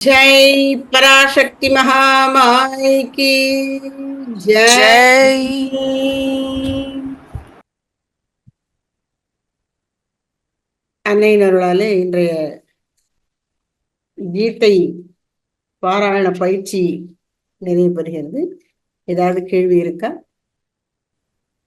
ஜெய் பராசக்தி மகாமாய் கி ஜெய் ஜெய் அன்னையின் அருளாலே இன்றைய கீதை பாராயண பயிற்சி நிறைவு பெறுகிறது ஏதாவது கேள்வி இருக்கா?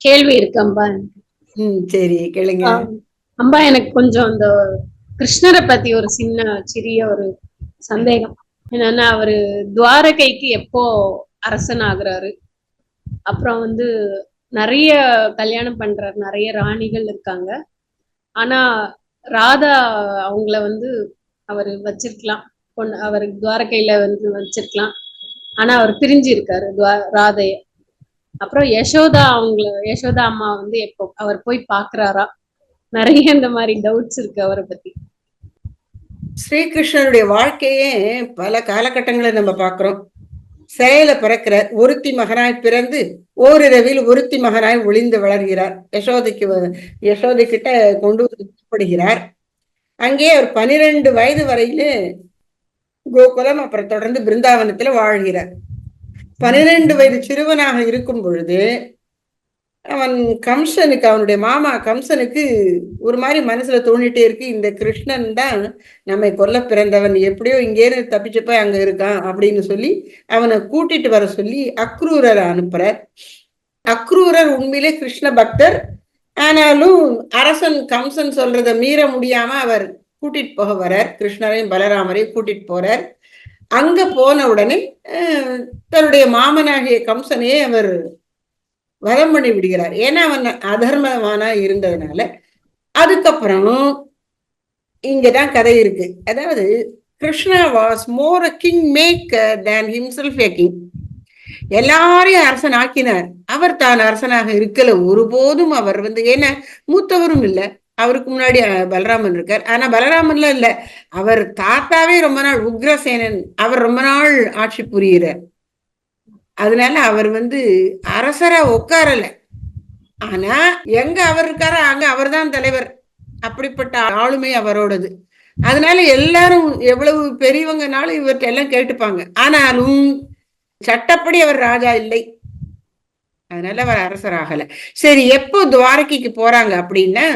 கேள்வி இருக்கு அம்பா. ம் சரி கேளுங்க. அம்பா எனக்கு கொஞ்சம் அந்த கிருஷ்ணரை பத்தி ஒரு சின்ன சிறிய ஒரு சந்தேகம். என்னன்னா அவரு துவாரகைக்கு எப்போ அரசன் ஆகுறாரு அப்புறம் வந்து நிறைய கல்யாணம் பண்றாரு. நிறைய ராணிகள் இருக்காங்க. ஆனா ராதா அவங்கள வந்து அவர் வச்சிருக்கலாம். பொண்ணு அவர் துவாரகையில வந்து வச்சிருக்கலாம். ஆனா அவர் பிரிஞ்சு இருக்காரு துவா- ராதைய. அப்புறம் யசோதா அவங்கள யசோதா அம்மா வந்து எப்போ அவர் போய் பாக்குறாரா நிறைய இந்த மாதிரி டவுட்ஸ் இருக்கு அவரை பத்தி. ஸ்ரீகிருஷ்ணனுடைய வாழ்க்கையே பல காலகட்டங்களை நம்ம பார்க்கிறோம். சிறையில பிறக்கிற ஒருத்தி மகனாய் பிறந்து ஓரிரவில் ஒருத்தி மகனாய் ஒளிந்து வளர்கிறார். யசோதைக்கு யசோதை கிட்ட கொண்டு படுகிறார் அங்கே அவர் பனிரெண்டு வயது வரையிலே கோகுலம் அப்புறம் தொடர்ந்து பிருந்தாவனத்துல வாழ்கிறார். பனிரெண்டு வயது சிறுவனாக இருக்கும் பொழுது அவன் கம்சனுக்கு அவனுடைய மாமா கம்சனுக்கு ஒரு மாதிரி மனசுல தோணிட்டே இருக்கு. இந்த கிருஷ்ணன் தான் நம்மை கொல்ல பிறந்தவன். எப்படியோ இங்கேருந்து தப்பிச்சு போய் அங்க இருக்கான் அப்படின்னு சொல்லி அவனை கூட்டிட்டு வர சொல்லி அக்ரூரரை அனுப்புற அக்ரூரர் உண்மையிலே கிருஷ்ண பக்தர். ஆனாலும் அரசன் கம்சன் சொல்றத மீற முடியாம அவர் கூட்டிட்டு போக வரார். கிருஷ்ணரையும் பலராமரையும் கூட்டிட்டு போறார். அங்க போன உடனே தன்னுடைய மாமனாகிய கம்சனையே அவர் வதம் பண்ணி விடுகிறார். ஏன்னா அவன் அதர்மவானா இருந்ததுனால அதுக்கப்புறம் இங்கதான் கதை இருக்கு. அதாவது Krishna was more a king maker then himself a king எல்லாரையும் அரசன் ஆக்கினார். அவர் தான் அரசனாக இருக்கல ஒருபோதும் அவர் வந்து ஏன்னா மூத்தவரும் இல்லை. அவருக்கு முன்னாடி பலராமன் இருக்கார். ஆனா பலராமன்ல இல்ல. அவர் தாத்தாவே ரொம்ப நாள் உக்ரசேனன். அவர் ரொம்ப நாள் ஆட்சி புரியிறார் அதனால அவர் வந்து அரசரா உட்காரல. ஆனா எங்க அவர் இருக்காரோ அங்க அவர்தான் தலைவர். அப்படிப்பட்ட ஆளுமை அவரோடது. அதனால எல்லாரும் எவ்வளவு பெரியவங்கனாலும் இவர்கிட்ட எல்லாம் கேட்டுப்பாங்க. ஆனாலும் சட்டப்படி அவர் ராஜா இல்லை. அதனால அவர் அரசராகல சரி எப்போ துவாரகைக்கு போறாங்க அப்படின்னா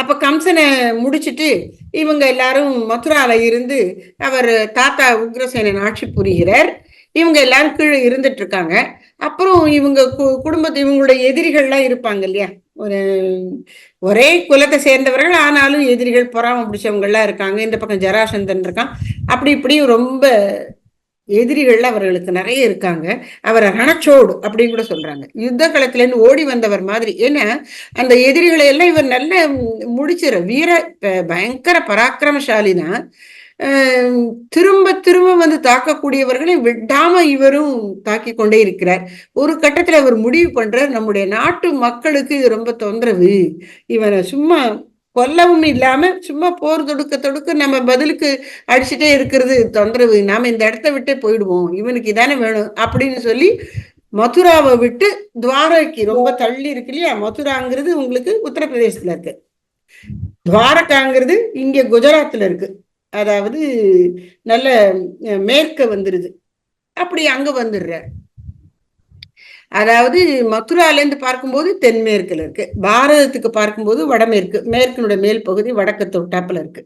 அப்ப கம்சனை முடிச்சிட்டு இவங்க எல்லாரும் மதுரால இருந்து அவர் தாத்தா உக்ரசேனன் ஆட்சி புரிகிறார். இவங்க எல்லாம் கீழே இருந்துட்டு இருக்காங்க அப்புறம் இவங்க கு- குடும்பத்து இவங்களுடைய எதிரிகள்லாம் இருப்பாங்க இல்லையா? ஒரு ஒரே குலத்தை சேர்ந்தவர்கள் ஆனாலும் எதிரிகள் பொறாம பிடிச்சவங்கள்லாம் இருக்காங்க. இந்த பக்கம் ஜராசந்தன் இருக்கான். அப்படி இப்படி ரொம்ப எதிரிகள் அவர்களுக்கு நிறைய இருக்காங்க. அவரை ரணச்சோடு அப்படின்னு கூட சொல்றாங்க. யுத்த களத்துல இருந்து ஓடி வந்தவர் மாதிரி. ஏன்னா அந்த எதிரிகளை எல்லாம் இவர் நல்ல முடிச்சிட வீர ப- பயங்கர பராக்கிரமசாலினா தான் திரும்ப திரும்ப வந்து தாக்கக்கூடியவர்களை விடாம இவரும் தாக்கி கொண்டே இருக்கிறார். ஒரு கட்டத்துல அவர் முடிவு பண்றார் நம்முடைய நாட்டு மக்களுக்கு இது ரொம்ப தொந்தரவு. இவனை சும்மா கொல்லவும் இல்லாம சும்மா போர் தொடுக்க தொடுக்க நம்ம பதிலுக்கு அடிச்சுட்டே இருக்கிறது தொந்தரவு. நாம இந்த இடத்த விட்டே போயிடுவோம். இவனுக்கு இதானே வேணும் அப்படின்னு சொல்லி மதுராவை விட்டு துவாரகைக்கு ரொம்ப தள்ளி இருக்கு இல்லையா? மதுராங்கிறது உங்களுக்கு உத்தரப்பிரதேசத்துல இருக்கு. துவாரகாங்கிறது இங்க குஜராத்ல இருக்கு. அதாவது நல்ல மேற்க வந்துருது. அப்படி அங்க வந்துடுறார் அதாவது மதுராலேருந்து பார்க்கும்போது தென்மேற்குல இருக்கு. பாரதத்துக்கு பார்க்கும்போது வடமேற்கு மேற்கினுடைய மேல் பகுதி வடக்கு தொட்டாப்புல இருக்கு.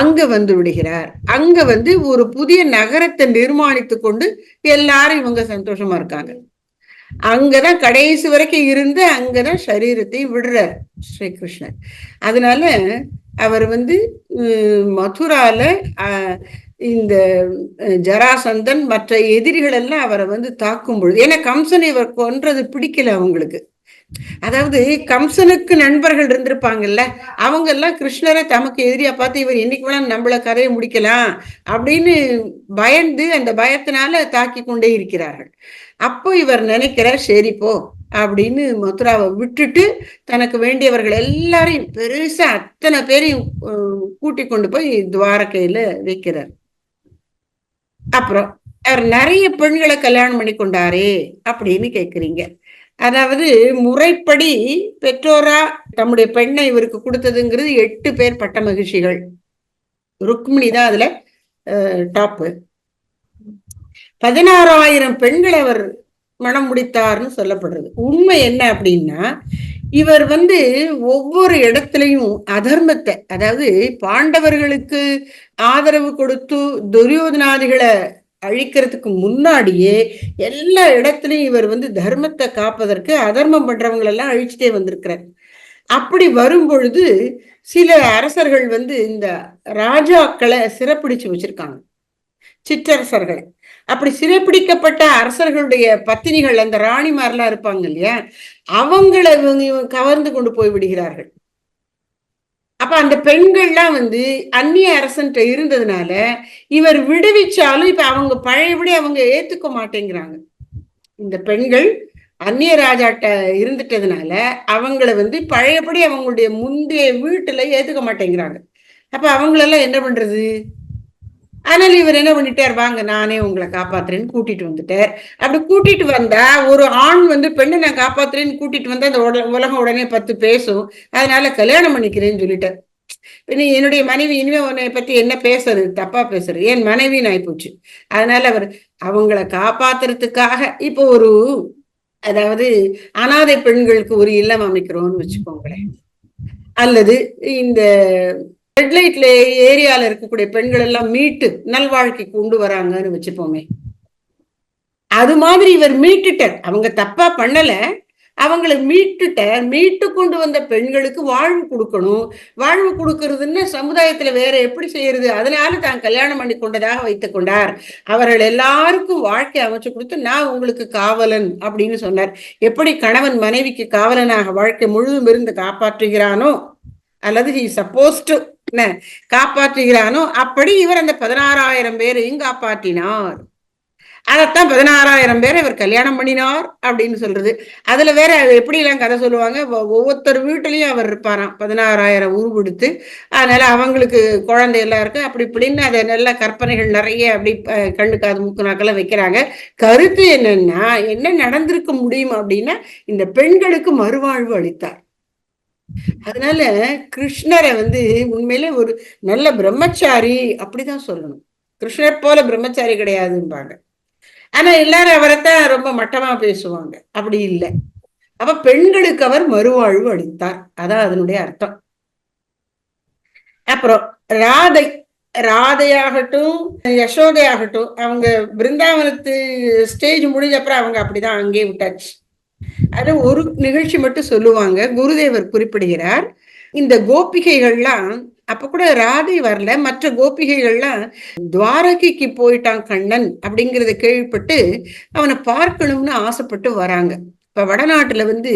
அங்க வந்து விடுகிறார். அங்க வந்து ஒரு புதிய நகரத்தை நிர்மாணித்து கொண்டு எல்லாரும் இவங்க சந்தோஷமா இருக்காங்க. அங்கதான் கடைசி வரைக்கும் இருந்து அங்கதான் சரீரத்தை விடுறார் ஸ்ரீகிருஷ்ணர் அதனால அவர் வந்து மதுரால இந்த ஜராசந்தன் மற்ற எதிரிகள் எல்லாம் அவரை வந்து தாக்கும் பொழுது ஏன்னா கம்சனை இவர் கொன்றது பிடிக்கல அவங்களுக்கு. அதாவது கம்சனுக்கு நண்பர்கள் இருந்திருப்பாங்கல்ல அவங்க எல்லாம் கிருஷ்ணரை தமக்கு எதிரியா பார்த்து இவர் என்னைக்கு வேணா நம்மள கதையை முடிக்கலாம் அப்படின்னு பயந்து அந்த பயத்தினால தாக்கி கொண்டே இருக்கிறார்கள். அப்போ இவர் நினைக்கிறார் சரி போ அப்படின்னு மதுராவை விட்டுட்டு தனக்கு வேண்டியவர்கள் எல்லாரையும் பெருசா அத்தனை பேரையும் கூட்டி கொண்டு போய் துவாரகையில வைக்கிறார். அப்புறம் அவர் நிறைய பெண்களை கல்யாணம் பண்ணி கொண்டாரே அப்படின்னு கேக்குறீங்க. அதாவது முறைப்படி பெற்றோரா தம்முடைய பெண்ணை இவருக்கு கொடுத்ததுங்கிறது எட்டு பேர் பட்ட மகிழ்ச்சிகள். ருக்மிணி தான் அதுல டாப்பு பதினாறாயிரம் பெண்களை அவர் மனம் முடித்தார்னு சொல்லப்படுறது. உண்மை என்ன அப்படின்னா இவர் வந்து ஒவ்வொரு இடத்துலையும் அதர்மத்தை அதாவது பாண்டவர்களுக்கு ஆதரவு கொடுத்து துரியோதனாதிகளை அழிக்கிறதுக்கு முன்னாடியே எல்லா இடத்துலயும் இவர் வந்து தர்மத்தை காப்பதற்கு அதர்மம் பண்றவங்களெல்லாம் அழிச்சுட்டே வந்திருக்கிறார். அப்படி வரும் பொழுது சில அரசர்கள் வந்து இந்த ராஜாக்களை சிறப்பிடிச்சு வச்சிருக்காங்க. சிற்றரசர்களை. அப்படி சிறைப்பிடிக்கப்பட்ட அரசர்களுடைய பத்தினிகள் அந்த ராணிமாரெல்லாம் இருப்பாங்க இல்லையா? அவங்கள இவங்க கவர்ந்து கொண்டு போய் விடுகிறார்கள். அப்ப அந்த பெண்கள்லாம் வந்து அந்நிய அரசன்ட்ட இருந்ததுனால இவர் விடுவிச்சாலும் இப்ப அவங்க பழையபடி அவங்க ஏத்துக்க மாட்டேங்கிறாங்க. இந்த பெண்கள் அந்நிய ராஜாட்ட இருந்துட்டதுனால அவங்கள வந்து பழையபடி அவங்களுடைய முந்தைய வீட்டுல ஏத்துக்க மாட்டேங்கிறாங்க. அப்ப அவங்களெல்லாம் என்ன பண்றது? அதனால இவர் என்ன பண்ணிட்டார்? வாங்க நானே உங்களை காப்பாத்துறேன்னு கூட்டிட்டு வந்துட்டார். அப்படி கூட்டிட்டு வந்தா ஒரு ஆண் வந்து பெண்ணை நான் காப்பாத்துறேன்னு கூட்டிட்டு வந்தா அந்த உலகம் உடனே பத்து பேசும். அதனால கல்யாணம் பண்ணிக்கிறேன்னு சொல்லிட்டார். என்னுடைய மனைவி இனிமே உன்னை பத்தி என்ன பேசுறது? தப்பா பேசுறது. என் மனைவின்னு ஆயிப்போச்சு அதனால அவர் அவங்கள காப்பாத்துறதுக்காக இப்போ ஒரு அதாவது அனாதை பெண்களுக்கு ஒரு இல்லம் அமைக்கிறோம்னு வச்சுக்கோங்களேன். அல்லது இந்த ரெட் ஏரியால இருக்கக்கூடிய பெண்கள் எல்லாம் மீட்டு நல்வாழ்க்கை கொண்டு வராங்கன்னு வச்சுப்போமே. அது மாதிரி இவர் மீட்டுட்டார். அவங்க தப்பா பண்ணல. அவங்களை மீட்டுட்ட மீட்டு கொண்டு வந்த பெண்களுக்கு வாழ்வு கொடுக்கணும். வாழ்வு கொடுக்கறதுன்னு சமுதாயத்துல வேற எப்படி செய்யறது? அதனால தான் கல்யாணம் பண்ணி கொண்டதாக வைத்துக் கொண்டார். அவர்கள் எல்லாருக்கும் வாழ்க்கை அமைச்சு கொடுத்து நான் உங்களுக்கு காவலன் அப்படின்னு சொன்னார். எப்படி கணவன் மனைவிக்கு காவலனாக வாழ்க்கை முழுதும் இருந்து காப்பாற்றுகிறானோ அல்லது ஹி சப்போஸ் டு காப்பாற்றுகிறானோ? அப்படி இவர் அந்த பதினாறாயிரம் பேரையும் காப்பாற்றினார்? அதைத்தான் பதினாறாயிரம் பேரை இவர் கல்யாணம் பண்ணினார் அப்படின்னு சொல்றது. அதுல வேற எப்படி எல்லாம் கதை சொல்லுவாங்க? ஒவ்வொருத்தர் வீட்டுலயும் அவர் இருப்பாராம். பதினாறாயிரம் உருவெடுத்து. அதனால அவங்களுக்கு குழந்தை எல்லாம் இருக்கு. அப்படி இப்படின்னு அதை நல்ல கற்பனைகள் நிறைய அப்படி கண்ணுக்காது மூக்கு நாக்கெல்லாம் வைக்கிறாங்க. கருத்து என்னன்னா என்ன நடந்திருக்க முடியும் அப்படின்னா இந்த பெண்களுக்கு மறுவாழ்வு அளித்தார். அதனால கிருஷ்ணரை வந்து உண்மையிலே ஒரு நல்ல பிரம்மச்சாரி அப்படிதான் சொல்லணும். கிருஷ்ணர் போல பிரம்மச்சாரி கிடையாதும்பாங்க. ஆனா எல்லாரும் அவரைத்தான் ரொம்ப மட்டமா பேசுவாங்க. அப்படி இல்லை. அப்ப பெண்களுக்கு அவர் மறுவாழ்வு அளித்தார். அதான் அதனுடைய அர்த்தம். அப்புறம் ராதை ராதையாகட்டும் யசோதையாகட்டும் அவங்க பிருந்தாவனத்து ஸ்டேஜ் முடிஞ்ச அப்புறம் அவங்க அப்படிதான் அங்கேயே விட்டாச்சு. அது ஒரு நிகழ்ச்சி மட்டும் சொல்லுவாங்க. குருதேவர் குறிப்பிடுகிறார். இந்த கோபிகைகள்லாம் அப்ப கூட ராதை வரல. மற்ற கோபிகைகள்லாம் துவாரகைக்கு போயிட்டான் கண்ணன் அப்படிங்கறத கேள்விப்பட்டு அவனை பார்க்கணும்னு ஆசைப்பட்டு வராங்க. இப்ப வடநாட்டுல வந்து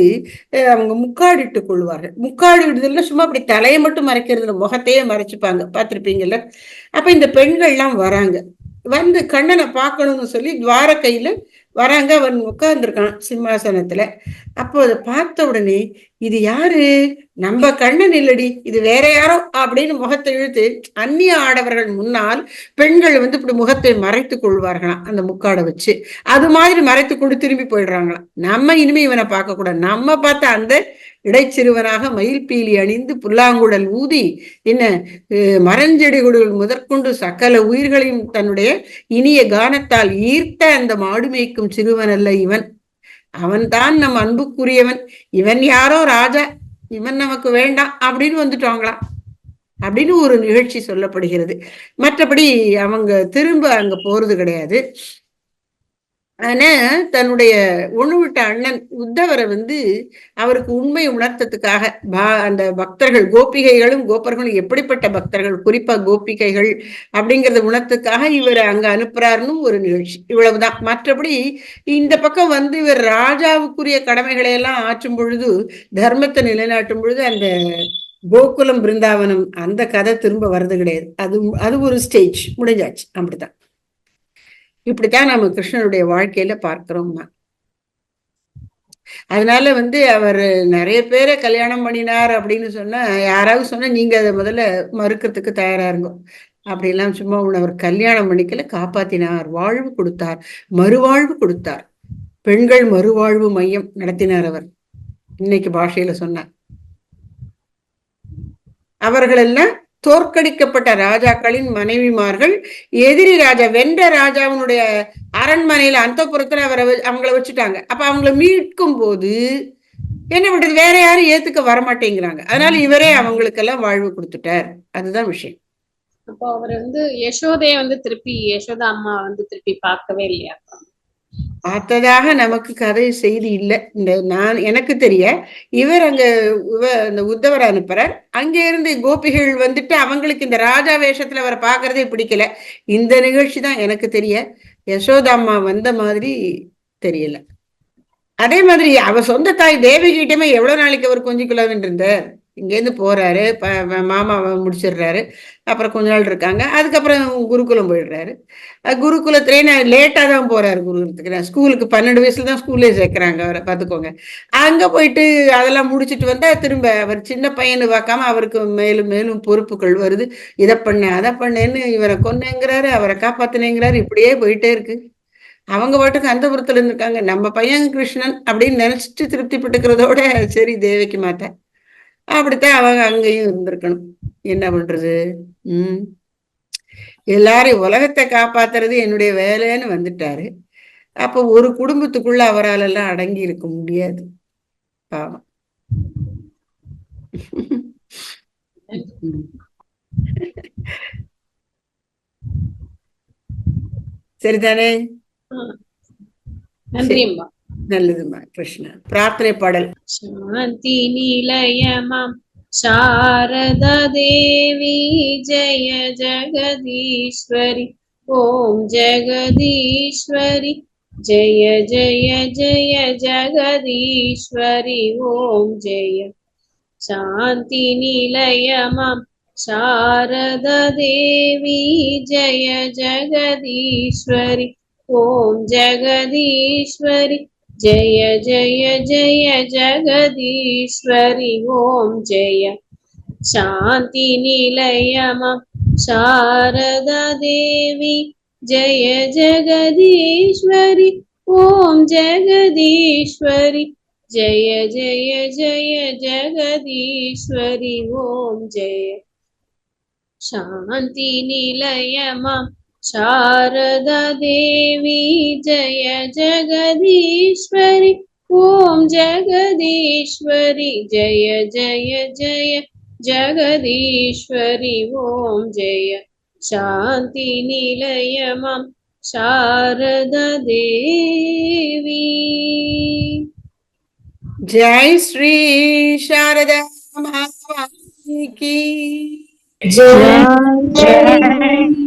அவங்க முக்காடிட்டு கொள்வார்கள். முக்காடு விடுதல்ல சும்மா அப்படி தலையை மட்டும் மறைக்கிறது முகத்தையே மறைச்சுப்பாங்க. பார்த்திருப்பீங்கல்ல? அப்ப இந்த பெண்கள்லாம் வராங்க. வந்து கண்ணனை பார்க்கணும்னு சொல்லி துவாரகையில வராங்க. அவன் உட்கார்ந்துருக்கான் சிம்மாசனத்துல. அப்போ அதை பார்த்த உடனே இது யாரு? நம்ம கண்ணன் இல்லடி இது வேற யாரோ? அப்படின்னு முகத்தை இழுத்து அந்நிய ஆடவர்கள் முன்னால் பெண்கள் வந்து இப்படி முகத்தை மறைத்து கொள்வார்களாம். அந்த முக்காடை வச்சு. அது மாதிரி மறைத்து கொண்டு திரும்பி போயிடுறாங்களாம். நம்ம இனிமே இவனை பார்க்க கூடாது நம்ம பார்த்த அந்த இடைச்சிறுவனாக மயில் பீலி அணிந்து புல்லாங்குழல் ஊதி என்ன மரஞ்செடிகளுள் முதற்கொண்டு சகல உயிர்களையும் தன்னுடைய இனிய கானத்தால் ஈர்த்த அந்த மாடு மேய்க்கும் சிறுவன் அல்ல இவன். அவன்தான் நம் அன்புக்குரியவன். இவன் யாரோ ராஜா இவன் நமக்கு வேண்டாம் அப்படின்னு வந்துட்டாங்களாம் அப்படின்னு ஒரு நிகழ்ச்சி சொல்லப்படுகிறது. மற்றபடி அவங்க திரும்ப அங்க போறது கிடையாது. ஆனா தன்னுடைய விட்ட அண்ணன் உத்தவரை வந்து அவருக்கு உண்மை உணர்த்ததுக்காக பா அந்த பக்தர்கள் கோபிகைகளும் கோபர்களும் எப்படிப்பட்ட பக்தர்கள் குறிப்பா கோபிகைகள் அப்படிங்கறத உணர்த்ததுக்காக இவர் அங்க அனுப்புறாருன்னு ஒரு நிகழ்ச்சி. இவ்வளவுதான். மற்றபடி இந்த பக்கம் வந்து இவர் ராஜாவுக்குரிய கடமைகளை எல்லாம் ஆற்றும் பொழுது தர்மத்தை நிலைநாட்டும் பொழுது அந்த கோகுலம் பிருந்தாவனம் அந்த கதை திரும்ப வர்றது கிடையாது. அது அது ஒரு ஸ்டேஜ் முடிஞ்சாச்சு. அப்படித்தான். இப்படித்தான் நம்ம கிருஷ்ணனுடைய வாழ்க்கையில பார்க்கிறோம்மா அதனால வந்து அவர் நிறைய பேரை கல்யாணம் பண்ணினார் அப்படின்னு சொன்னா யாராவது சொன்னா நீங்க அதை முதல்ல மறுக்கிறதுக்கு தயாரா இருங்க. அப்படிலாம் சும்மா உன்னை அவர் கல்யாணம் பண்ணிக்கல காப்பாத்தினார் வாழ்வு கொடுத்தார் மறுவாழ்வு கொடுத்தார். பெண்கள் மறுவாழ்வு மையம் நடத்தினார் அவர். இன்னைக்கு பாஷையில சொன்னார். அவர்கள் எல்லாம் தோற்கடிக்கப்பட்ட ராஜாக்களின் மனைவிமார்கள் எதிரி ராஜா வென்ற ராஜாவினுடைய அரண்மனையில அந்தப்புறத்துல அவரை அவங்கள வச்சுட்டாங்க. அப்ப அவங்கள மீட்கும் போது என்ன பண்றது? வேற யாரும் ஏத்துக்க வரமாட்டேங்கிறாங்க. அதனால இவரே அவங்களுக்கெல்லாம் வாழ்வு கொடுத்துட்டார். அதுதான் விஷயம். அப்போ அவர் வந்து யசோதைய வந்து திருப்பி யசோதா அம்மா வந்து திருப்பி பார்க்கவே இல்லையா? பார்த்ததாக நமக்கு கதை செய்தி இல்லை. இந்த நான் எனக்கு தெரிய இவர் அங்க இவ அந்த உத்தவர் அனுப்புறார். அங்க இருந்து கோபிகள் வந்துட்டு அவங்களுக்கு இந்த ராஜா வேஷத்துல அவரை பாக்குறதே பிடிக்கல. இந்த நிகழ்ச்சி தான் எனக்கு தெரிய. யசோதாம்மா வந்த மாதிரி தெரியல. அதே மாதிரி அவ சொந்த தாய் தேவகிட்டமே எவ்வளவு நாளைக்கு அவர் கொஞ்சிக்கலாம்னு இருந்தார் இங்கேருந்து போறாரு ப- முடிச்சிடுறாரு. அப்புறம் கொஞ்ச நாள் இருக்காங்க. அதுக்கப்புறம் குருகுலம் போயிடுறாரு. அஹ் குருகுலத்திலே நான் லேட்டாக தான் போறாரு குருகுலத்துக்கு. நான் ஸ்கூலுக்கு பன்னெண்டு வயசுல தான் ஸ்கூல்லே சேர்க்குறாங்க அவரை பார்த்துக்கோங்க. அங்கே போயிட்டு அதெல்லாம் முடிச்சுட்டு வந்தா திரும்ப அவர் சின்ன பையனு பார்க்காம அவருக்கு மேலும் மேலும் பொறுப்புகள் வருது. இதை பண்ண அதை பண்ணேன்னு இவரை கொன்னேங்கிறாரு அவரை காப்பாத்தினேங்கிறாரு. இப்படியே போயிட்டே இருக்கு. அவங்க பாட்டுக்கு அந்த புறத்துல இருந்திருக்காங்க. நம்ம பையன் கிருஷ்ணன் அப்படின்னு நினைச்சிட்டு திருப்திப்பட்டுக்கிறதோட சரி தேவைக்கு மாட்டேன். அப்படித்தான் அவங்க அங்கேயும் இருந்திருக்கணும். என்ன பண்றது? உம் எல்லாரையும் உலகத்தை காப்பாத்துறது என்னுடைய வேலைன்னு வந்துட்டாரு. அப்ப ஒரு குடும்பத்துக்குள்ள அவரால் எல்லாம் அடங்கி இருக்க முடியாது. பாவம். சரிதானே? நன்றி அம்மா நல்லதுமா கிருஷ்ணா. பிரார்த்தனை பாடல். சாந்தி நிலையமாம் சாரதா தேவி ஜெய ஜெகதீஸ்வரி ஓம் ஜெகதீஸ்வரி ஜெய ஜெய ஜெய ஜெகதீஸ்வரி ஓம் ஜெய. சாந்தி நிலையமாம் சாரதா தேவி ஜெய ஜெகதீஸ்வரி ஓம் ஜெகதீஸ்வரி जय जय जय जगदीश्वरि ॐ जय शान्तिनिलयमा शारदा देवी जय जगदीश्वरि ॐ जगदीश्वरि जय जय जय जगदीश्वरि ॐ जय शान्तिनिलयमा शारदा देवी जय जगदीश्वरि ॐ जगदीश्वरि जय जय जय जगदीश्वरि ॐ जय शान्तिनिलयमां शारदा देवी। जय श्री शारदा माता की। जय जय